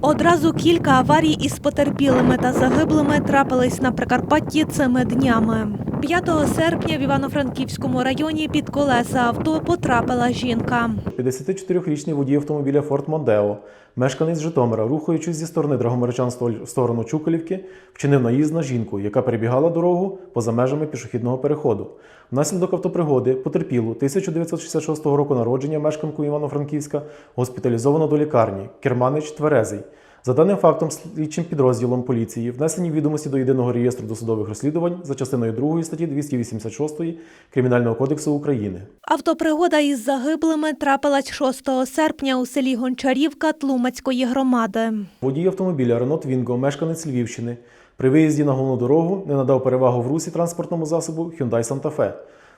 Одразу кілька аварій із потерпілими та загиблими трапились на Прикарпатті цими днями. 5 серпня в Івано-Франківському районі під колеса авто потрапила жінка. 54-річний водій автомобіля Ford Mondeo, мешканець Житомира, рухаючись зі сторони Драгомирчан в сторону Чуколівки, вчинив наїзд на жінку, яка перебігала дорогу поза межами пішохідного переходу. Внаслідок автопригоди потерпілу 1966 року народження мешканку Івано-Франківська госпіталізовано до лікарні Керманич Тверезий. За даним фактом, слідчим підрозділом поліції внесені відомості до єдиного реєстру досудових розслідувань за частиною 2 статті 286 Кримінального кодексу України. Автопригода із загиблими трапилась 6 серпня у селі Гончарівка Тлумацької громади. Водій автомобіля Renault Twingo, мешканець Львівщини, при виїзді на головну дорогу не надав перевагу в русі транспортному засобу Hyundai Santa Fe.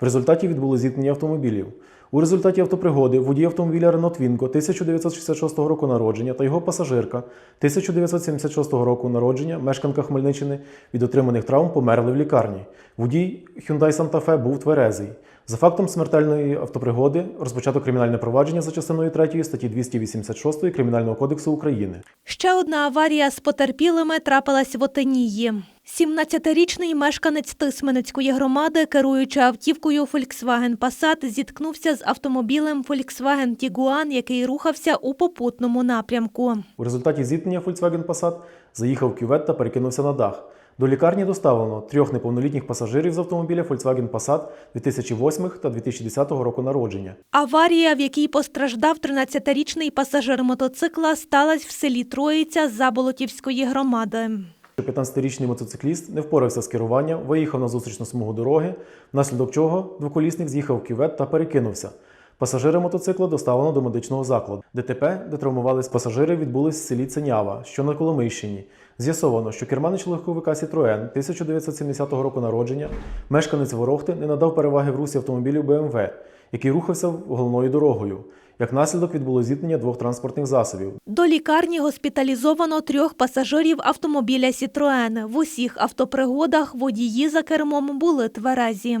В результаті відбуло зіткнення автомобілів. У результаті автопригоди водій автомобіля Renault Twingo 1966 року народження та його пасажирка 1976 року народження, мешканка Хмельниччини, від отриманих травм померли в лікарні. Водій Hyundai Santa Fe був тверезий. За фактом смертельної автопригоди розпочато кримінальне провадження за частиною 3 статті 286 Кримінального кодексу України. Ще одна аварія з потерпілими трапилась в Отинії. 17-річний мешканець Тисменецької громади, керуючи автівкою Volkswagen Passat, зіткнувся з автомобілем Volkswagen Tiguan, який рухався у попутному напрямку. У результаті зіткнення Volkswagen Passat заїхав в кювет та перекинувся на дах. До лікарні доставлено трьох неповнолітніх пасажирів з автомобіля Volkswagen Passat 2008 та 2010 року народження. Аварія, в якій постраждав 13-річний пасажир мотоцикла, сталася в селі Троїця Заболотівської громади. 15-річний мотоцикліст не впорався з керуванням, виїхав на зустрічну смугу дороги, внаслідок чого двоколісник з'їхав в кювет та перекинувся. Пасажири мотоцикла доставлено до медичного закладу. ДТП, де травмувались пасажири, відбулось в селі Ценява, що на Коломийщині. З'ясовано, що керманич легковика Citroen 1970 року народження, мешканець Ворохти, не надав переваги в русі автомобілів БМВ, який рухався головною дорогою. Як наслідок відбуло зіткнення двох транспортних засобів. До лікарні госпіталізовано трьох пасажирів автомобіля «Сітроен». В усіх автопригодах водії за кермом були тверезі.